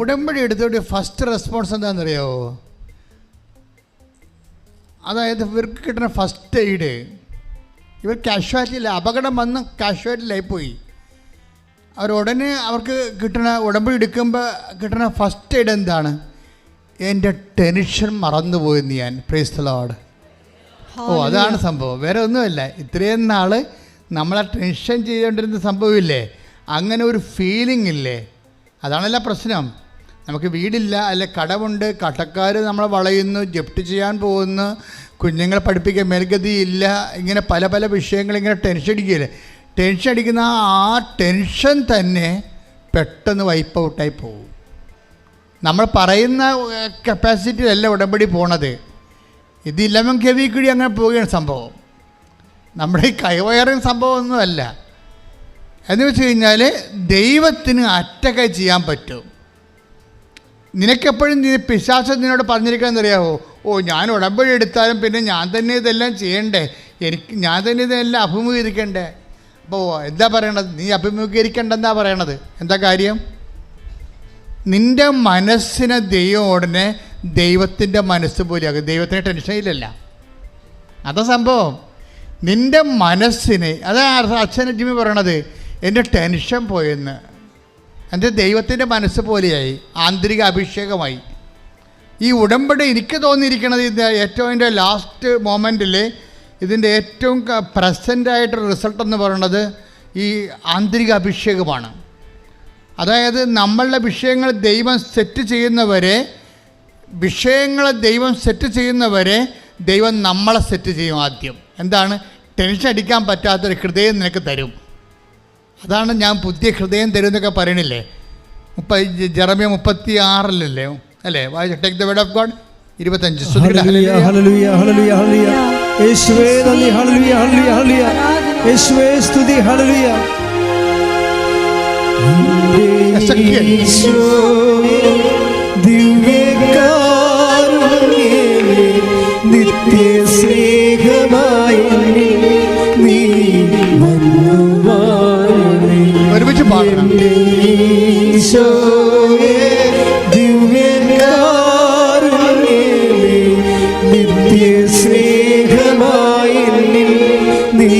ഉടമ്പടി എടുത്തോട് first response എന്താണെന്നറിയോ? അതായത് ഇവർക്ക് കിട്ടുന്ന ഫസ്റ്റ് എയ്ഡ് ഇവർ കാഷ്വാലിറ്റിയില്ല അപകടം വന്ന് കാഷ്വാലിറ്റിയിലായി പോയി. അവർ ഉടനെ അവർക്ക് കിട്ടുന്ന ഉടമ്പടി എടുക്കുമ്പോൾ കിട്ടുന്ന ഫസ്റ്റ് എയ്ഡ് എന്താണ്? എന്റെ ടെൻഷൻ മറന്നുപോയെന്ന് ഞാൻ. പ്രേസ് ലോഡ് ഓ അതാണ് സംഭവം. വേറെ ഒന്നുമല്ല. ഇത്രയും നാൾ നമ്മളെ ടെൻഷൻ ചെയ്തുകൊണ്ടിരുന്ന സംഭവമില്ലേ? അങ്ങനെ ഒരു ഫീലിംഗ് ഇല്ലേ? അതാണല്ല പ്രശ്നം. നമുക്ക് വീടില്ല അല്ലെ കടമുണ്ട് കടക്കാർ നമ്മളെ വളയുന്നു ജപ്റ്റ് ചെയ്യാൻ പോകുന്നു കുഞ്ഞുങ്ങളെ പഠിപ്പിക്കാൻ മേൽഗതിയില്ല ഇങ്ങനെ പല പല വിഷയങ്ങൾ ഇങ്ങനെ ടെൻഷൻ അടിക്കുകയില്ലേ? ടെൻഷൻ അടിക്കുന്ന ആ ടെൻഷൻ തന്നെ പെട്ടെന്ന് വൈപ്പ് ഔട്ടായി പോകും. നമ്മൾ പറയുന്ന കപ്പാസിറ്റിയിലല്ല ഉടമ്പടി പോണത്. ഇത് ഇലവൻ കെവി കിഴി അങ്ങനെ പോവുകയാണ് സംഭവം. നമ്മുടെ ഈ കൈവയറിങ് സംഭവമൊന്നുമല്ല എന്ന് വെച്ച് കഴിഞ്ഞാൽ ദൈവത്തിന് അറ്റക ചെയ്യാൻ പറ്റും. നിനക്കെപ്പോഴും നീ പിശാസം നിന്നോട് പറഞ്ഞിരിക്കാന്നറിയാവോ ഓ ഞാൻ ഉടമ്പടി എടുത്താലും പിന്നെ ഞാൻ തന്നെ ഇതെല്ലാം ചെയ്യണ്ടേ? എനിക്ക് ഞാൻ തന്നെ ഇതെല്ലാം അഭിമുഖീകരിക്കണ്ടേ? അപ്പോൾ എന്താ പറയണത്? നീ അഭിമുഖീകരിക്കണ്ടെന്നാ പറയണത്. എന്താ കാര്യം? നിന്റെ മനസ്സിനെ ദൈവം ഉടനെ ദൈവത്തിന്റെ മനസ്സ് പോലെയാകും ദൈവത്തിന് ടെൻഷനില്ലല്ല അതാ സംഭവം. നിന്റെ മനസ്സിനെ അതാ അച്ഛനും ജിമ്മി പറയണത്. എന്റെ ടെൻഷൻ പോയെന്ന്. എന്റെ ദൈവത്തിന്റെ മനസ്സ് പോലെയായി ആന്തരിക അഭിഷേകമായി ഈ ഉടമ്പടി എനിക്ക് തോന്നിയിരിക്കുന്നത് ഇത് ഏറ്റവും എന്റെ ലാസ്റ്റ് മൊമെന്റിൽ ഇതിന്റെ ഏറ്റവും പ്രസന്റായിട്ട് റിസൾട്ട് എന്ന് പറയുന്നത് ഈ ആന്തരിക അഭിഷേകമാണ് അതായത് നമ്മളുടെ വിഷയങ്ങൾ ദൈവം സെറ്റ് ചെയ്യുന്നവരെ വിഷയങ്ങൾ ദൈവം സെറ്റ് ചെയ്യുന്നവരെ ദൈവം നമ്മളെ സെറ്റ് ചെയ്യും ആദ്യം. എന്താണ്? ടെൻഷൻ അടിക്കാൻ പറ്റാത്തൊരു ഹൃദയം നിനക്ക് തരും. അതാണ് ഞാൻ പുതിയ ഹൃദയം തരും എന്നൊക്കെ പറയണില്ലേ? മുപ്പ ജറമ്യ മുപ്പത്തി ആറിലല്ലേ അല്ലേ take the word of God ഇരുപത്തഞ്ച്. സ്തുതി. ഹല്ലേലൂയ. എസെക്കിയേൽ. ഈശോയേ, ദിവ്യകാരുണ്യമേ, നിത്യ സ്നേഹമായ നീ വന്നുവാഴണേ. ഒരുമിച്ച് പാടണം ഈശോയേ, ദിവ്യകാരുണ്യമേ, നിത്യ സ്നേഹമായ നീ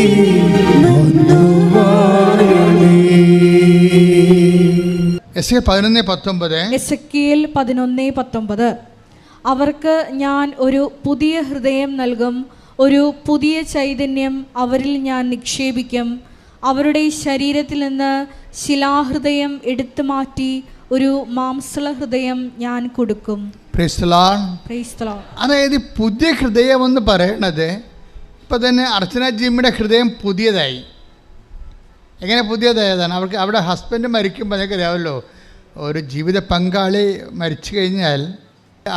വന്നുവാഴണേ. എസ് എ പതിനൊന്ന് പത്തൊമ്പത്. എസക്കിയേൽ പതിനൊന്ന് പത്തൊമ്പത്. അവർക്ക് ഞാൻ ഒരു പുതിയ ഹൃദയം നൽകും ഒരു പുതിയ ചൈതന്യം അവരിൽ ഞാൻ നിക്ഷേപിക്കും. അവരുടെ ശരീരത്തിൽ നിന്ന് ശിലാഹൃദയം എടുത്തു മാറ്റി ഒരു മാംസള ഹൃദയം ഞാൻ കൊടുക്കും. അതായത് പുതിയ ഹൃദയം എന്ന് പറയണത് ഇപ്പം തന്നെ അർച്ചന ജിമ്മിയുടെ ഹൃദയം പുതിയതായി. എങ്ങനെ പുതിയതായതാണ്? അവർക്ക് അവിടെ ഹസ്ബൻഡ് മരിക്കുമ്പോൾ അതൊക്കെ അറിയാമല്ലോ ഒരു ജീവിത പങ്കാളി മരിച്ചു കഴിഞ്ഞാൽ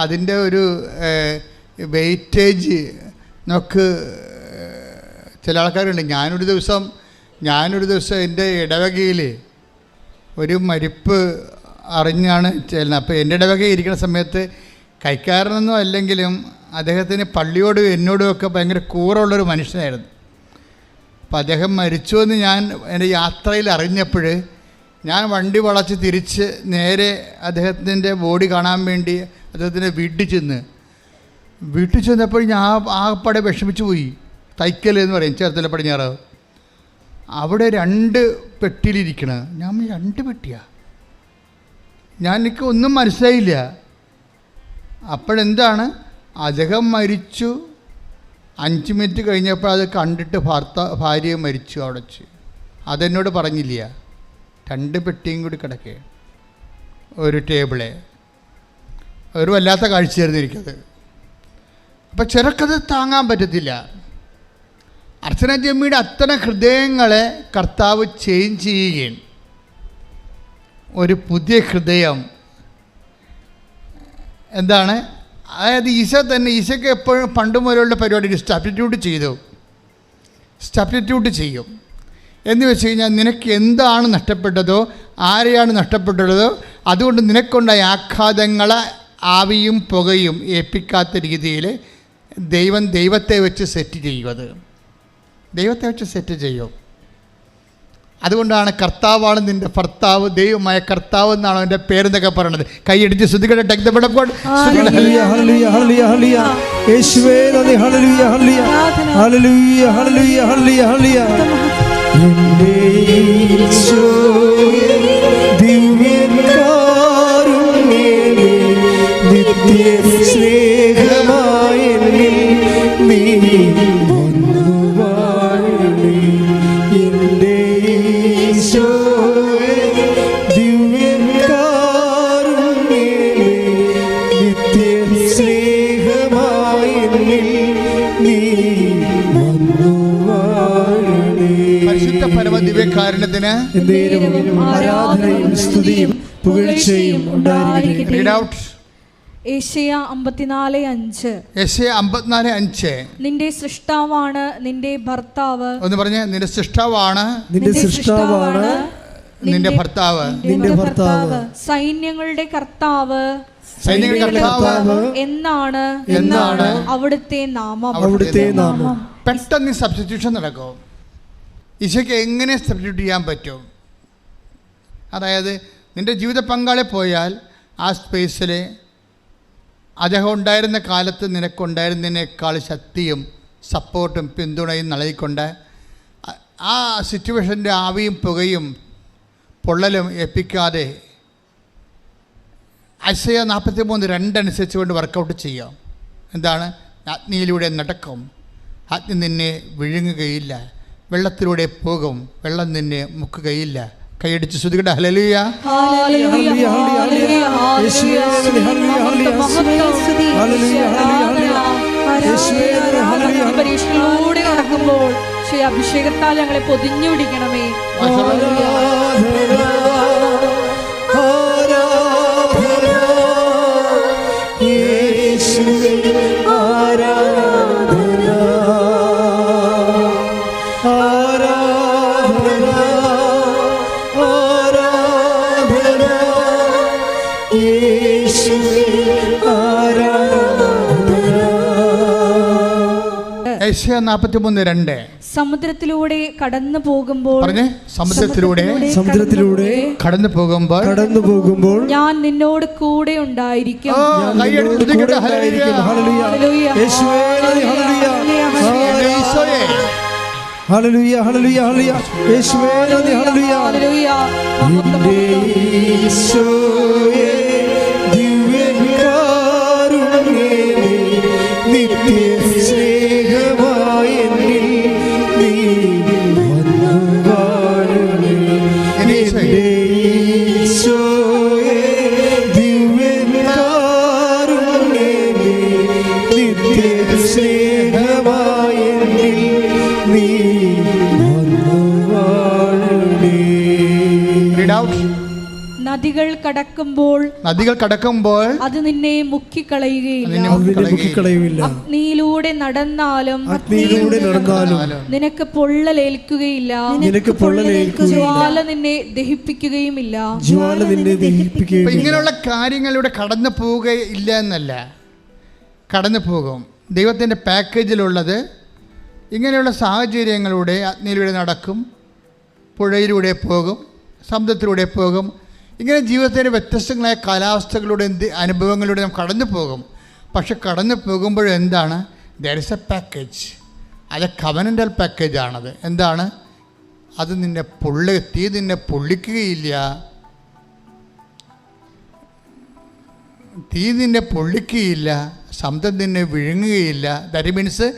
അതിന്റെ ഒരു വെയിറ്റേജ് നമുക്ക് ചില ആൾക്കാരുണ്ട്. ഞാനൊരു ദിവസം ഞാനൊരു ദിവസം എന്റെ ഇടവകയിൽ ഒരു മരിപ്പ് അറിഞ്ഞാണ് ചെല്ലുന്നത്. അപ്പോൾ എന്റെ ഇടവകയിൽ ഇരിക്കുന്ന സമയത്ത് കൈക്കാരനൊന്നും അല്ലെങ്കിലും അദ്ദേഹത്തിന് പള്ളിയോടും എന്നോടും ഒക്കെ ഭയങ്കര കൂറുള്ളൊരു മനുഷ്യനായിരുന്നു. അപ്പോൾ അദ്ദേഹം മരിച്ചു എന്ന് ഞാൻ എന്റെ യാത്രയിൽ അറിഞ്ഞപ്പോൾ ഞാൻ വണ്ടി വളച്ച് തിരിച്ച് നേരെ അദ്ദേഹത്തിന്റെ ബോഡി കാണാൻ വേണ്ടി അദ്ദേഹത്തിന്റെ വീട്ടിൽ ചെന്ന്. വീട്ടിൽ ചെന്നപ്പോൾ ഞാൻ ആകപ്പാടെ വിഷമിച്ചു പോയി. തൈക്കൽ എന്ന് പറയും ചേർത്തല പടിഞ്ഞാറ് അവിടെ രണ്ട് പെട്ടിയിലിരിക്കണ ഞാൻ രണ്ട് പെട്ടിയാ? ഞാൻ എനിക്ക് ഒന്നും മനസ്സിലായില്ല. അപ്പോഴെന്താണ്? അദ്ദേഹം മരിച്ചു. അഞ്ച് മിനിറ്റ് കഴിഞ്ഞപ്പോൾ അത് കണ്ടിട്ട് ഭർത്ത ഭാര്യ മരിച്ചു അവിടെ വെച്ച്. അതെന്നോട് പറഞ്ഞില്ല. രണ്ട് പെട്ടിയും കൂടി കിടക്കേ. ഒരു ടേബിളെ. ഒരു വല്ലാത്ത കാഴ്ചയായിരുന്നു എനിക്കത്. അപ്പം ചിലക്കത് താങ്ങാൻ പറ്റത്തില്ല. അർച്ചന ജമ്മിയുടെ അത്തരം ഹൃദയങ്ങളെ കർത്താവ് ചേഞ്ച് ചെയ്യുകയാണ്. ഒരു പുതിയ ഹൃദയം. എന്താണ്? അതായത് ഈശോ തന്നെ ഈശയ്ക്ക് എപ്പോഴും പണ്ട് മുതലുള്ള പരിപാടി സ്റ്റാപ്റ്റിറ്റ്യൂട്ട് ചെയ്തു. സ്റ്റാപ്റ്റിറ്റ്യൂട്ട് ചെയ്യും. എന്ന് വെച്ച് കഴിഞ്ഞാൽ നിനക്ക് എന്താണ് നഷ്ടപ്പെട്ടതോ ആരെയാണ് നഷ്ടപ്പെട്ടതോ അതുകൊണ്ട് നിനക്കുണ്ടായ ആഘാതങ്ങളെ ആവിയും പുകയും ഏൽപ്പിക്കാത്ത രീതിയിൽ ദൈവം ദൈവത്തെ വെച്ച് സെറ്റ് ചെയ്യുന്നത് ദൈവത്തെ വെച്ച് സെറ്റ് ചെയ്യും. അതുകൊണ്ടാണ് കർത്താവാണ് നിന്റെ ഭർത്താവ് ദൈവമായ കർത്താവ് എന്നാണ് അവന്റെ പേരെന്നൊക്കെ പറയണത്. കൈയടിച്ച് ഹല്ലേലൂയ ഹല്ലേലൂയ യേശുവേ. എന്നേരവും ആരാധനയും സ്തുതിയും പുകഴ്ചയും ഉണ്ടായിരിക്കട്ടെ. ഏഷ്യ അമ്പത്തിനാല് അഞ്ച്. എസ് അമ്പത്തിനാല് അഞ്ച്. നിന്റെ സൃഷ്ടാവാണ് നിന്റെ ഭർത്താവ്. ഒന്ന് പറഞ്ഞ നിന്റെ സൃഷ്ടാവാണ്? നിന്റെ സൃഷ്ടാവാണ് നിന്റെ ഭർത്താവ്. നിന്റെ ഭർത്താവ്. സൈന്യങ്ങളുടെ കർത്താവ്. സൈന്യങ്ങളുടെ കർത്താവ് എന്നാണ് എന്നാണ് അവിടുത്തെ നാമം. അവിടുത്തെ നാമം. പെട്ടെന്ന് സബ്സ്റ്റിറ്റ്യൂഷൻ നടക്കും. ഈശോയ്ക്ക് എങ്ങനെ സബ്സ്റ്റിറ്റ്യൂട്ട് ചെയ്യാൻ പറ്റും? അതായത് നിന്റെ ജീവിത പങ്കാളി പോയാൽ ആ സ്പേസിൽ അദ്ദേഹം ഉണ്ടായിരുന്ന കാലത്ത് നിനക്കുണ്ടായിരുന്നതിനേക്കാൾ ശക്തിയും സപ്പോർട്ടും പിന്തുണയും നൽകിക്കൊണ്ട് ആ- സിറ്റുവേഷന്റെ ആവിയും പുകയും പൊള്ളലും എപ്പിക്കാതെ അശയ നാൽപ്പത്തി മൂന്ന് രണ്ടനുസരിച്ച് കൊണ്ട് വർക്കൗട്ട് ചെയ്യാം എന്താണ്? അഗ്നിയിലൂടെ നടക്കും. അഗ്നി നിന്നെ വിഴുങ്ങുകയില്ല. വെള്ളത്തിലൂടെ പോകും. വെള്ളം നിന്നെ മുക്കുകയില്ല. കൈയടിച്ച് ശ്രുതികട ഹലലുയ ഹല്ലേലൂയ, ഹല്ലേലൂയ, ഹല്ലേലൂയ. യേശുവേ, ഹല്ലേലൂയ, ഹല്ലേലൂയ. മഹത്വം, ഹല്ലേലൂയ, ഹല്ലേലൂയ, ആരാധന, യേശുവേ, ഹല്ലേലൂയ. പരീക്ഷയിലൂടെ നടക്കുമ്പോൾ അഭിഷേകത്താൽ ഞങ്ങളെ പൊതിഞ്ഞു പിടിക്കണമേ ഏഷ്യ നാൽപ്പത്തി മൂന്ന് രണ്ട് സമുദ്രത്തിലൂടെ കടന്നു പോകുമ്പോൾ പറഞ്ഞേ സമുദ്രത്തിലൂടെ സമുദ്രത്തിലൂടെ കടന്നു പോകുമ്പോൾ കടന്നു പോകുമ്പോൾ ഞാൻ നിന്നോട് കൂടെ ഉണ്ടായിരിക്കും. ഉണ്ടായിരിക്കും. ഹല്ലേലൂയ. ഹല്ലേലൂയ. യേശുവേ. ഹല്ലേലൂയ. എന്റെ ഈശോയെ, read out. നദികൾ കടക്കുമ്പോൾ നദികൾ കടക്കുമ്പോൾ അത് നിന്നെ മുക്കിക്കളയുകയില്ല. അഗ്നിയിലൂടെ നടന്നാലും അഗ്നിയിലൂടെ നടന്നാലും നിനക്ക് പൊള്ളലേൽക്കുകയില്ല. നിനക്ക് പൊള്ളലേൽക്കുകയില്ല. ജ്വാല നിന്നെ ദഹിപ്പിക്കുകയുമില്ല. ജ്വാല നിന്നെ ദഹിപ്പിക്കുകയും ദഹിപ്പിക്കുകയില്ല ഇങ്ങനെയുള്ള കാര്യങ്ങളിലൂടെ കടന്നു പോവുകയില്ല എന്നല്ല. കടന്നു പോകും. ദൈവത്തിന്റെ പാക്കേജിലുള്ളത് ഇങ്ങനെയുള്ള സാഹചര്യങ്ങളിലൂടെ അഗ്നിയിലൂടെ നടക്കും. പുഴയിലൂടെ പോകും. സമുദ്രത്തിലൂടെ പോകും. ഇങ്ങനെ ജീവിതത്തിന്റെ വ്യത്യസ്തങ്ങളായ കാലാവസ്ഥകളുടെ അനുഭവങ്ങളിലൂടെ നാം കടന്നു പോകും. പക്ഷെ കടന്നു പോകുമ്പോൾ എന്താണ്? ദർ ഇസ് എ പാക്കേജ് അത് കവനന്റൽ പാക്കേജാണത് എന്താണ്? അത് നിന്നെ പൊള്ളി തീ നിന്നെ പൊള്ളിക്കുകയില്ല. തീ നിന്നെ പൊള്ളിക്കുകയില്ല. ശബ്ദം നിന്നെ വിഴുങ്ങുകയില്ല. ദാറ്റ് മീൻസ്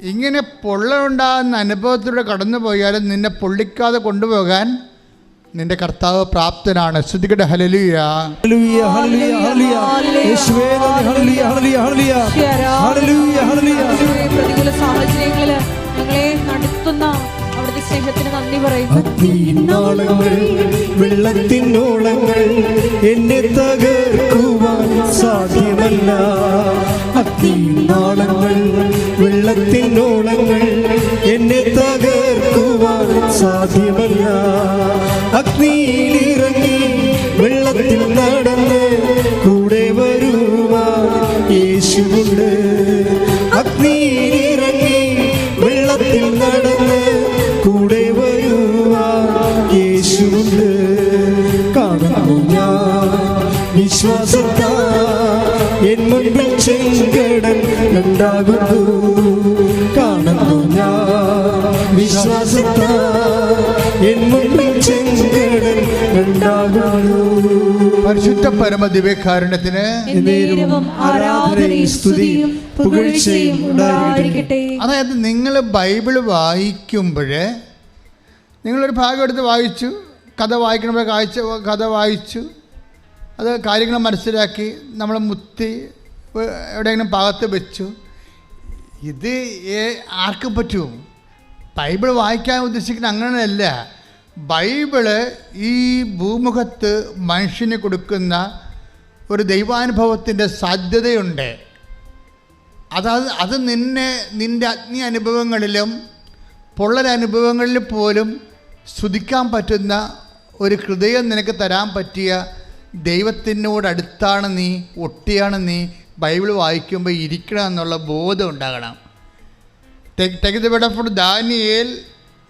ഇങ്ങനെ പൊള്ള ഉണ്ടാകുന്ന അനുഭവത്തിലൂടെ കടന്നു പോയാലും നിന്നെ പൊള്ളിക്കാതെ കൊണ്ടുപോകാൻ നിന്റെ കർത്താവ് പ്രാപ്തനാണ്. ശ്രുതികട ഹലലിയ ഹല്ലേലൂയ ഹല്ലേലൂയ ഹല്ലേലൂയ. യേശുവേ hallelujah hallelujah hallelujah. Hallelujah hallelujah. പ്രതികൂല സാഹചര്യങ്ങളിൽ ഞങ്ങളെ നടത്തുന്ന അവിടുത്തെ സ്നേഹത്തിന് നന്ദി പറയുന്നു. അഗ്നിനാളങ്ങൾ വെള്ളത്തിനോളങ്ങൾ എന്നെ തകർക്കുവാൻ സാധ്യമല്ല. അത്തിനാളങ്ങൾ വെള്ളത്തിനോളങ്ങൾ എന്നെ തകർക്കുവാൻ സാധ്യമല്ല. അഗ്നിയിലിറങ്ങി വെള്ളത്തിൽ നടന്ന് കൂടെ വരുവാൻ യേശുവുണ്ട്. അഗ്നിയിലിറങ്ങി വെള്ളത്തിൽ നടന്ന് കൂടെ വരുവാൻ കാണുന്നു ഞാൻ വിശ്വാസത്താ. എൻ മുൻപിൽ ചെങ്കടൻ ഉണ്ടാകുന്നു കാണുന്നു ഞാൻ വിശ്വാസത്താ. എൻ മുൻപിൽ പരിശുദ്ധ പരമ ദിവ്യകാരുണ്യത്തിന് ഉണ്ടായിരിക്കട്ടെ. അതായത് നിങ്ങൾ ബൈബിൾ വായിക്കുമ്പോൾ നിങ്ങളൊരു ഭാഗം എടുത്ത് വായിച്ചു കഥ വായിക്കണമ്പോൾ കാഴ്ച കഥ വായിച്ചു അത് കാര്യങ്ങൾ മനസ്സിലാക്കി നമ്മൾ മുത്തി എവിടെയെങ്കിലും ഭാഗത്ത് വെച്ചു. ഇത് ഏ- ആർക്കും പറ്റും. ബൈബിൾ വായിക്കാൻ ഉദ്ദേശിക്കുന്ന അങ്ങനെയല്ല. ബൈബിൾ ഈ ഭൂമുഖത്ത് മനുഷ്യന് കൊടുക്കുന്ന ഒരു ദൈവാനുഭവത്തിന്റെ സാധ്യതയുണ്ട്. അതായത് അത് നിന്നെ നിന്റെ അഗ്നി അനുഭവങ്ങളിലും പൊള്ളലനുഭവങ്ങളിൽ പോലും സ്തുതിക്കാൻ പറ്റുന്ന ഒരു ഹൃദയം നിനക്ക് തരാൻ പറ്റിയ ദൈവത്തിനോടടുത്താണ് നീ ഒട്ടിയാണ് നീ ബൈബിൾ വായിക്കുമ്പോൾ ഇരിക്കണം എന്നുള്ള ബോധം ഉണ്ടാകണം. Take take the word of Daniel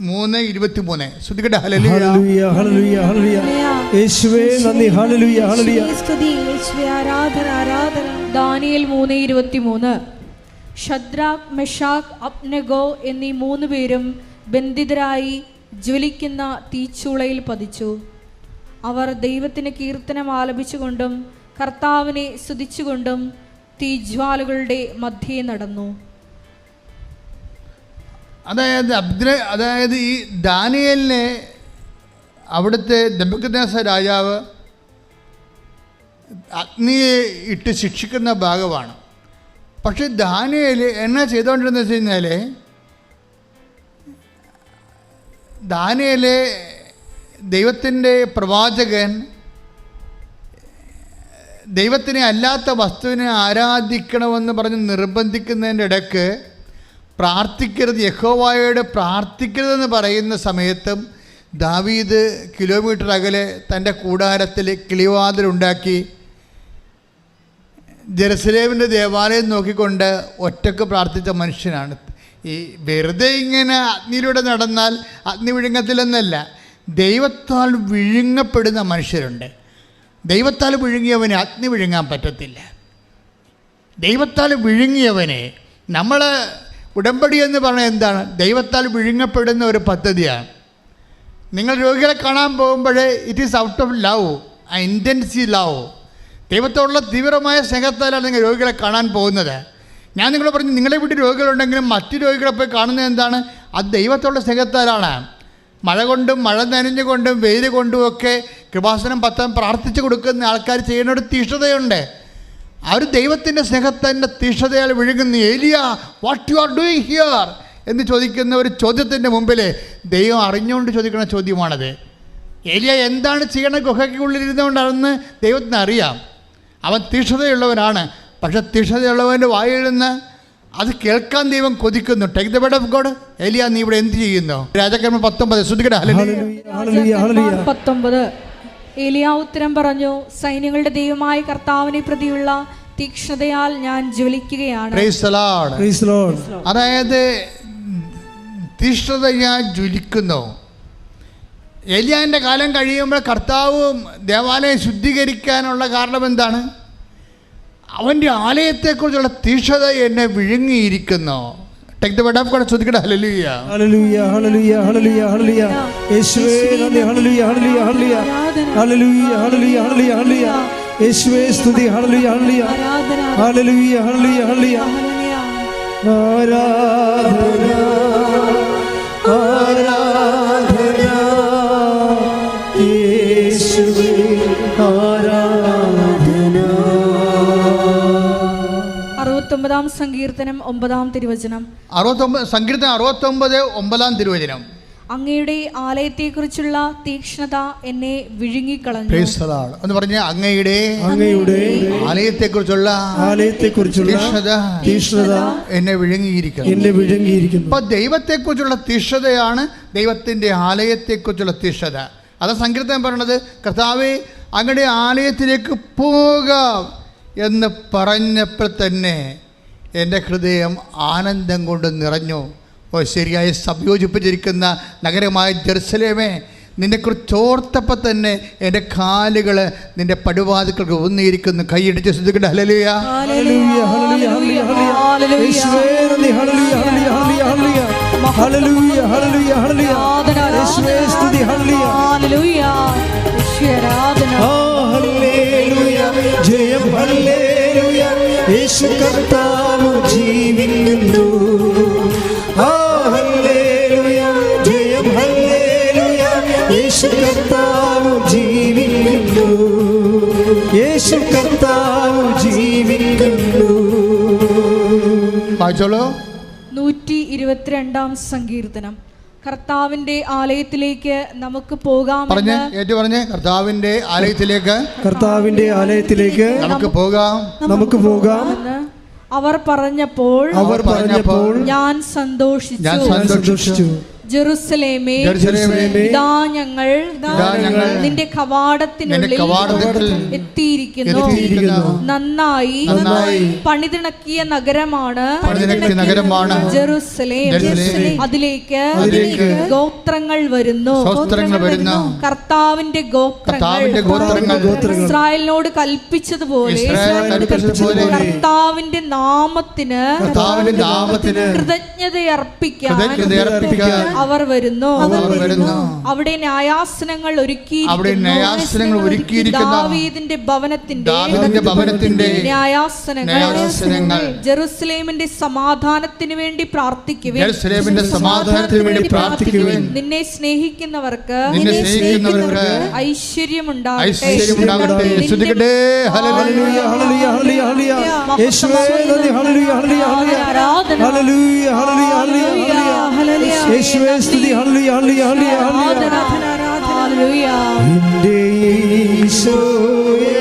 മൂന്ന് ഇരുപത്തി മൂന്ന് ശ്രുതികട്ടെ ഹല്ലേലൂയ. ഹല്ലേലൂയ ഹല്ലേലൂയ യേശുവേ നന്ദി. Hallelujah hallelujah. സ്തുതി. യേശുവേ ആരാധന ആരാധന. ദാനിയേൽ മൂന്ന് ഇരുപത്തിമൂന്ന്. ഷദ്രാഖ് മെഷാഖ് അപ്നഗോ എന്നീ മൂന്ന് പേരും ബന്ധിതരായി ജ്വലിക്കുന്ന തീച്ചൂളയിൽ പതിച്ചു. അവർ ദൈവത്തിന് കീർത്തനം ആലപിച്ചുകൊണ്ടും കർത്താവിനെ സ്തുതിച്ചുകൊണ്ടും തീജ്വാലുകളുടെ മധ്യേ നടന്നു. അതായത് അബ്ദ്ര അതായത് ഈ ദാനിയലിനെ അവിടുത്തെ ദമ്പക്കനാസ രാജാവ് അഗ്നിയെ ഇട്ട് ശിക്ഷിക്കുന്ന ഭാഗമാണ്. പക്ഷെ ദാനിയൽ എന്നാ ചെയ്തുകൊണ്ടിരുന്നത് വെച്ച് കഴിഞ്ഞാൽ ദാനിയലെ ദൈവത്തിന്റെ പ്രവാചകൻ ദൈവത്തിനെ അല്ലാത്ത വസ്തുവിനെ ആരാധിക്കണമെന്ന് പറഞ്ഞ് നിർബന്ധിക്കുന്നതിന്റെ ഇടയ്ക്ക് പ്രാർത്ഥിക്കരുത്. യഹോവായോട് പ്രാർത്ഥിക്കരുതെന്ന് പറയുന്ന സമയത്തും ദാവീദ് കിലോമീറ്റർ അകലെ തന്റെ കൂടാരത്തിൽ കിളിവാതിലുണ്ടാക്കി ജെറുസലേമിന്റെ ദേവാലയം നോക്കിക്കൊണ്ട് ഒറ്റയ്ക്ക് പ്രാർത്ഥിച്ച മനുഷ്യനാണ്. ഈ വെറുതെ ഇങ്ങനെ അഗ്നിയിലൂടെ നടന്നാൽ അഗ്നി വിഴുങ്ങത്തില്ലെന്നല്ല ദൈവത്താൽ വിഴുങ്ങപ്പെടുന്ന മനുഷ്യരുണ്ട്. ദൈവത്താൽ വിഴുങ്ങിയവന് അഗ്നി വിഴുങ്ങാൻ പറ്റത്തില്ല. ദൈവത്താൽ വിഴുങ്ങിയവനെ നമ്മൾ ഉടമ്പടി എന്ന് പറഞ്ഞാൽ എന്താണ്? ദൈവത്താൽ വിഴുങ്ങപ്പെടുന്ന ഒരു പദ്ധതിയാണ്. നിങ്ങൾ രോഗികളെ കാണാൻ പോകുമ്പോൾ it is out of love ആ ഇന്റൻസി ലവ് ദൈവത്തോടുള്ള തീവ്രമായ സ്നേഹത്താലാണ് നിങ്ങൾ രോഗികളെ കാണാൻ പോകുന്നത്. ഞാൻ നിങ്ങളെ പറഞ്ഞു നിങ്ങളെ വീട്ടിൽ രോഗികളുണ്ടെങ്കിലും മറ്റു രോഗികളെ പോയി കാണുന്നത് എന്താണ്? അത് ദൈവത്തോടുള്ള സ്നേഹത്താലാണ്. മഴ കൊണ്ടും മഴ നനഞ്ഞുകൊണ്ടും വെയിൽ കൊണ്ടും ഒക്കെ കൃപാസനം പത്താൻ പ്രാർത്ഥിച്ചു കൊടുക്കുന്ന ആൾക്കാർ ചെയ്യുന്ന ഒരു തീഷ്ണതയുണ്ട്. ആ ഒരു ദൈവത്തിന്റെ സ്നേഹത്തിന്റെ തീഷ്ണതയാൽ വിഴുങ്ങുന്ന ഏലിയ what you are doing here എന്ന് ചോദിക്കുന്ന ഒരു ചോദ്യത്തിന്റെ മുമ്പിൽ ദൈവം അറിഞ്ഞുകൊണ്ട് ചോദിക്കുന്ന ചോദ്യമാണത്. ഏലിയ എന്താണ് ചെയ്യണ? ഗുഹയ്ക്കുള്ളിലിരുന്നുകൊണ്ടാണെന്ന് ദൈവത്തിന് അറിയാം. അവൻ തീഷ്ണതയുള്ളവനാണ് പക്ഷെ തീഷ്ണതയുള്ളവന്റെ വായിൽ നിന്ന് അത് കേൾക്കാൻ ദൈവം കൊതിക്കുന്നു. Take the word of God ഏലിയ നീ ഇവിടെ എന്ത് ചെയ്യുന്നു? രാജാക്കന്മാർ പത്തൊമ്പത്. ശ്രദ്ധിക്കട്ടെ? Hallelujah hallelujah hallelujah. പത്തൊമ്പത്. ഏലിയ ഉത്തരം പറഞ്ഞു സൈന്യങ്ങളുടെ ദൈവമായ കർത്താവിനെ പ്രതിയുള്ള തീക്ഷ്ണതയാൽ ഞാൻ ജ്വലിക്കുകയാണ്. Praise the Lord praise Lord അതായത് തീക്ഷ്ണത ഞാൻ ജ്വലിക്കുന്നു. എലിയാന്റെ കാലം കഴിയുമ്പോൾ കർത്താവും ദേവാലയം ശുദ്ധീകരിക്കാനുള്ള കാരണം എന്താണ്? അവന്റെ ആലയത്തെക്കുറിച്ചുള്ള തീക്ഷത എന്നെ വിഴുങ്ങിയിരിക്കുന്നു. Take the word of God. ശ്രദ്ധിക്കട്ടെ hallelujah hallelujah hallelujah hallelujah Hallelujah. യേശുവേ നന്ദി hallelujah hallelujah hallelujah hallelujah hallelujah hallelujah hallelujah യേശുവേ സ്തുതി hallelujah hallelujah hallelujah hallelujah hallelujah. ആരാധന ആരാധന അറുപത്തൊമ്പതാം സങ്കീർത്തനം ഒമ്പതാം തിരുവചനം. അറുപത്തൊമ്പത് സങ്കീർത്തനം അറുപത്തൊമ്പത് ഒമ്പതാം തിരുവചനം. അങ്ങയുടെ ആലയത്തെക്കുറിച്ചുള്ള തീക്ഷ്ണത എന്നെ വിഴുങ്ങിക്കളഞ്ഞു. എന്ന് പറഞ്ഞ അങ്ങയുടെ അങ്ങയുടെ ആലയത്തെക്കുറിച്ചുള്ള ആലയത്തെക്കുറിച്ചുള്ള തീക്ഷ്ണത തീക്ഷ്ണത എന്നെ വിഴുങ്ങിയിരിക്കുന്നു. എന്നെ വിഴുങ്ങിയിരിക്കുന്നു. അപ്പോൾ ദൈവത്തെക്കുറിച്ചുള്ള തീക്ഷ്ണതയാണ് ദൈവത്തിന്റെ ആലയത്തെക്കുറിച്ചുള്ള തീക്ഷ്ണത. അതാ സങ്കീർത്തനം പറയണത് കർത്താവെ അങ്ങയുടെ ആലയത്തിലേക്ക് പോകാം. എന്ന് പറഞ്ഞപ്പോൾ തന്നെ എന്റെ ഹൃദയം ആനന്ദം കൊണ്ട് നിറഞ്ഞു. ഓ ശരിയായി സംയോജിപ്പിച്ചിരിക്കുന്ന നഗരമായ ജെറുസലേമേ നിന്നെക്കുറിച്ച് ഓർത്തപ്പോൾ തന്നെ എന്റെ കാലുകൾ നിന്റെ പടുവാതുക്കൾക്ക് ഒന്നിയിരിക്കുന്നു കൈയടിച്ച് ശ്രദ്ധിക്കട്ടെ. Hallelujah hallelujah, hallelujah, hallelujah. യേശുവേ സ്തുതി ഹല്ലേലൂയ, ഹല്ലേലൂയ, ഹല്ലേലൂയ, ഹല്ലേലൂയ. ജയം ഹല്ലേലൂയ, യേശു കർത്താവ് ജീവിക്കുന്നു. ആ, ഹല്ലേലൂയ, ജയം ഹല്ലേലൂയ, യേശു കർത്താവ് ജീവിക്കുന്നു. യേശു കർത്താവ് ജീവിക്കുന്നു. വായിച്ചോളൂ. നൂറ്റി ഇരുപത്തിരണ്ടാം സങ്കീർത്തനം. കർത്താവിന്റെ ആലയത്തിലേക്ക് നമുക്ക് പോകാം പറഞ്ഞ് ഏറ്റു പറഞ്ഞ് കർത്താവിന്റെ ആലയത്തിലേക്ക് കർത്താവിന്റെ ആലയത്തിലേക്ക് നമുക്ക് പോകാം. നമുക്ക് പോകാം. അവർ പറഞ്ഞപ്പോൾ അവർ പറഞ്ഞപ്പോൾ ഞാൻ ഞാൻ സന്തോഷിച്ചു. ഞാൻ സന്തോഷിച്ചു. ജെറുസലേമേ ഇതാ ഞങ്ങൾ നിന്റെ കവാടത്തിനുള്ളിൽ എത്തിയിരിക്കുന്നു. നന്നായി പണിതിണക്കിയ നഗരമാണ്. നഗരമാണ് ജെറുസലേം. അതിലേക്ക് ഗോത്രങ്ങൾ വരുന്നു. കർത്താവിന്റെ ഗോത്രങ്ങൾ. ഇസ്രായേലിനോട് കൽപ്പിച്ചതുപോലെ കർത്താവിന്റെ നാമത്തിന് കർത്താവിന്റെ അവർ വരുന്നു. അവർ വരുന്നു. അവിടെ ന്യായാസനങ്ങൾ ഒരുക്കി അവിടെ ന്യായാസനങ്ങൾ ഒരുക്കിയിരിക്കുന്ന ദാവീദിന്റെ ഭവനത്തിന്റെ ദാവീദിന്റെ ഭവനത്തിന്റെ ന്യായാസനങ്ങൾ ന്യായാസനങ്ങൾ ജെറുസലേമിന്റെ സമാധാനത്തിന് വേണ്ടി പ്രാർത്ഥിക്കുവിൻ. ജെറുസലേമിന്റെ സമാധാനത്തിന് വേണ്ടി പ്രാർത്ഥിക്കുവാൻ. നിന്നെ സ്നേഹിക്കുന്നവർക്ക് നിന്നെ സ്നേഹിക്കുന്നവർക്ക് ഐശ്വര്യമുണ്ടാകട്ടെ. ഐശ്വര്യമുണ്ടാകട്ടെ. ശ്രദ്ധിക്കട്ടെ hallelujah hallelujah, hallelujah, hallelujah, hallelujah. യേശുവേ നന്ദി, hallelujah, hallelujah, hallelujah. Hallelujah, hallelujah, hallelujah, hallelujah. യേശുവേ സ്തുതി ഹല്ലേലൂയ, ഹല്ലേലൂയ, ഹല്ലേലൂയ, ഹല്ലേലൂയ. ഹല്ലുയ എന്റെ ഈശോയെ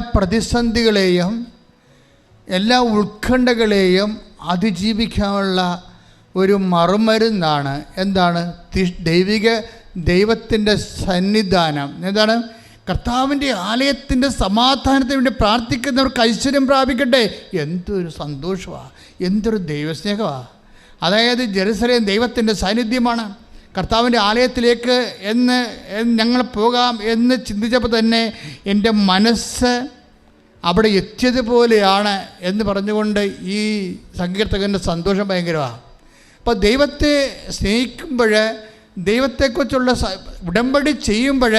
പ്രതിസന്ധികളെയും എല്ലാ ഉത്കണ്ഠകളെയും അതിജീവിക്കാനുള്ള ഒരു മറുമരുന്നാണ്. എന്താണ്? ദൈവിക ദൈവത്തിന്റെ സന്നിധാനം. എന്താണ്? കർത്താവിന്റെ ആലയത്തിന്റെ സമാധാനത്തിന് വേണ്ടി പ്രാർത്ഥിക്കുന്നവർക്ക് ഐശ്വര്യം പ്രാപിക്കട്ടെ. എന്തൊരു സന്തോഷമാണ് എന്തൊരു ദൈവസ്നേഹമാണ് അതായത് ജെറുസലേം ദൈവത്തിന്റെ സാന്നിധ്യമാണ്. കർത്താവിന്റെ ആലയത്തിലേക്ക് എന്ന് ഞങ്ങൾ പോകാം എന്ന് ചിന്തിച്ചപ്പോൾ തന്നെ എന്റെ മനസ്സ് അവിടെ എത്തിയതുപോലെയാണ് എന്ന് പറഞ്ഞുകൊണ്ട് ഈ സങ്കീർത്തകന്റെ സന്തോഷം ഭയങ്കരമാണ് അപ്പോൾ ദൈവത്തെ സ്നേഹിക്കുമ്പോൾ ദൈവത്തെക്കുറിച്ചുള്ള ഉടമ്പടി ചെയ്യുമ്പോൾ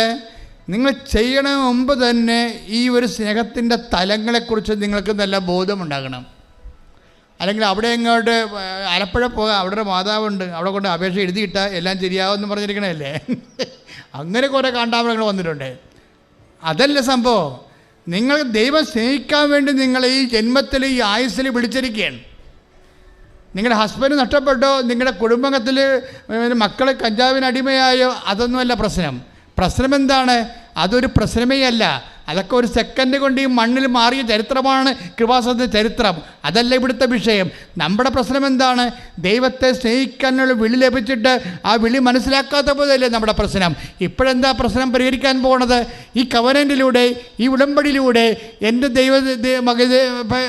നിങ്ങൾ ചെയ്യണ മുമ്പ് തന്നെ ഈ ഒരു സ്നേഹത്തിന്റെ തലങ്ങളെക്കുറിച്ച് നിങ്ങൾക്ക് നല്ല ബോധമുണ്ടാകണം. അല്ലെങ്കിൽ അവിടെ എങ്ങോട്ട് ആലപ്പുഴ പോകാം. അവിടെ ഒരു മാതാവുണ്ട്. അവിടെ കൊണ്ട് അപേക്ഷ എഴുതിയിട്ടാൽ എല്ലാം ശരിയാവുമെന്ന് പറഞ്ഞിരിക്കണല്ലേ അങ്ങനെ കുറേ കാണ്ടാമൃഗങ്ങൾ വന്നിട്ടുണ്ട്. അതല്ല സംഭവം. നിങ്ങൾ ദൈവം സ്നേഹിക്കാൻ വേണ്ടി നിങ്ങൾ ഈ ജന്മത്തിൽ ഈ ആയുസ്സിൽ വിളിച്ചിരിക്കുകയാണ്. നിങ്ങളുടെ ഹസ്ബൻഡ് നഷ്ടപ്പെട്ടോ നിങ്ങളുടെ കുടുംബത്തിൽ മക്കൾ കഞ്ചാവിന് അടിമയായോ അതൊന്നുമല്ല പ്രശ്നം. പ്രശ്നം എന്താണ് അതൊരു പ്രശ്നമേ അല്ല. അതൊക്കെ ഒരു സെക്കൻഡ് കൊണ്ട് ഈ മണ്ണിൽ മാറിയ ചരിത്രമാണ് കൃപാസനത്തിന്റെ ചരിത്രം. അതല്ല ഇവിടുത്തെ വിഷയം. നമ്മുടെ പ്രശ്നം എന്താണ്? ദൈവത്തെ സ്നേഹിക്കാനുള്ള വിളി ലഭിച്ചിട്ട് ആ വിളി മനസ്സിലാക്കാത്ത പോലെയല്ലേ നമ്മുടെ പ്രശ്നം. ഇപ്പോഴെന്താ പ്രശ്നം പരിഹരിക്കാൻ പോണത്? ഈ കവനന്റിലൂടെ ഈ ഉടമ്പടിയിലൂടെ എന്റെ ദൈവ ദൈ- മക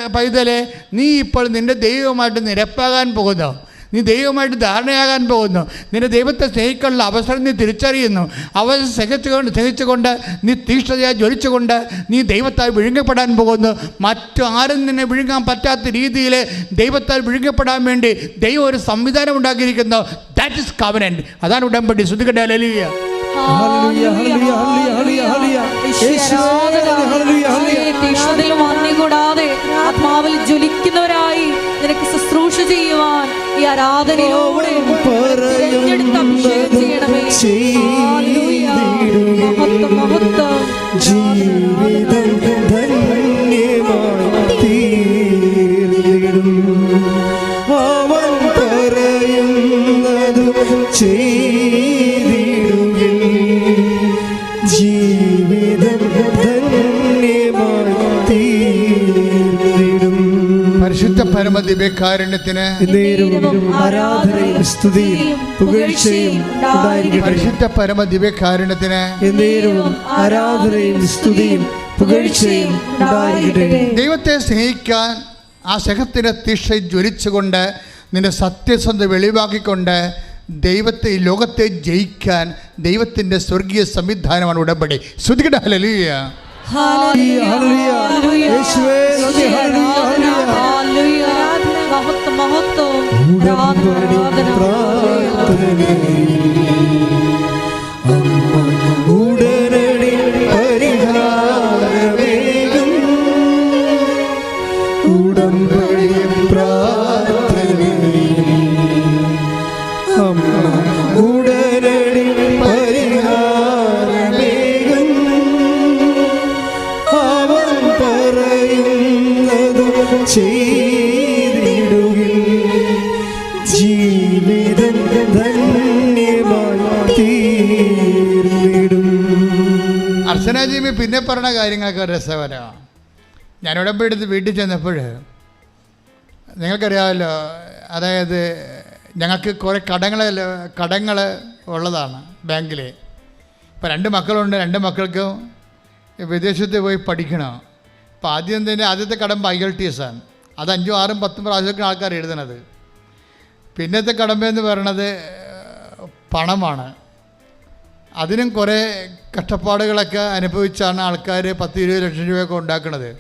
പൈതലെ നീ ഇപ്പോൾ നിന്റെ ദൈവമായിട്ട് നിരപ്പാകാൻ പോകുന്നു. നീ ദൈവമായിട്ട് ധാരണയാകാൻ പോകുന്നു. നിന്റെ ദൈവത്തെ സ്നേഹിക്കാനുള്ള അവസരം നീ തിരിച്ചറിയുന്നു. അവസരം സ്നേഹിച്ചുകൊണ്ട് സ്നേഹിച്ചുകൊണ്ട് നീ തീഷ്ണതയായി ജ്വലിച്ചുകൊണ്ട് നീ ദൈവത്താൽ വിഴുങ്ങപ്പെടാൻ പോകുന്നു. മറ്റു ആരും നിന്നെ വിഴുങ്ങാൻ പറ്റാത്ത രീതിയിൽ ദൈവത്താൽ വിഴുങ്ങപ്പെടാൻ വേണ്ടി ദൈവം ഒരു സംവിധാനം ഉണ്ടാക്കിയിരിക്കുന്നു. ദാറ്റ് ഇസ് കവനന്റ് അതാണ് ഉടമ്പടി. ശ്രുതികട്ടെ hallelujah hallelujah, hallelujah, hallelujah, hallelujah. യേശുവേ, ഹല്ലേലൂയ, ഹല്ലേലൂയ. തീക്ഷ്ണതയിലും നന്ദി ഈ ആരാധനയോടെ ചെയ്യണമേ. മഹത്വം മഹത്വം ജീവിതം ഉണ്ടായിരിക്കട്ടെ പരിശുദ്ധ ആരാധനയും സ്തുതിയും പുകഴ്ചയും ദൈവത്തെ സ്നേഹിക്കാൻ ആ സഹത്തിന്റെ തീക്ഷ ജ്വലിച്ചുകൊണ്ട് നിന്റെ സത്യസന്ധ വെളിവാക്കിക്കൊണ്ട് ദൈവത്തെ ഈ ലോകത്തെ ജയിക്കാൻ ദൈവത്തിന്റെ സ്വർഗീയ സംവിധാനമാണ് ഉടമ്പടി ശ്രുതികട ഹലലിയ ഹല്ലേലൂയ. യേശുവേ hallelujah, ഹല്ലേലൂയ. ഹല്ലേലൂയ. മഹത്വം മഹത്വം ഉടമ്പടി പ്രാർത്ഥനയിൽ ജീവിതം പിന്നെ പറഞ്ഞ കാര്യങ്ങളൊക്കെ രസകരമാണ് ഞാൻ ഉടമ്പടി എടുത്ത് വീട്ടിൽ ചെന്നപ്പോൾ നിങ്ങൾക്കറിയാമല്ലോ അതായത് ഞങ്ങൾക്ക് കുറേ കടങ്ങൾ കടങ്ങൾ ഉള്ളതാണ് ബാങ്കിൽ ഇപ്പോൾ രണ്ട് മക്കളുണ്ട് രണ്ട് മക്കൾക്കും വിദേശത്ത് പോയി പഠിക്കണം? അപ്പോൾ ആദ്യം തന്നെ ആദ്യത്തെ കടം ഐ എൽ ടി എസ് ആണ്. അത് അഞ്ചും ആറും പത്തും പ്രാവശ്യമൊക്കെ ആൾക്കാർ എഴുതണത് പിന്നത്തെ കടമ്പ എന്ന് പറയണത് പണമാണ്. അതിനും കുറേ കഷ്ടപ്പാടുകളൊക്കെ അനുഭവിച്ചാണ് ആൾക്കാർ പത്ത് ഇരുപത് ലക്ഷം രൂപയൊക്കെ ഉണ്ടാക്കുന്നത്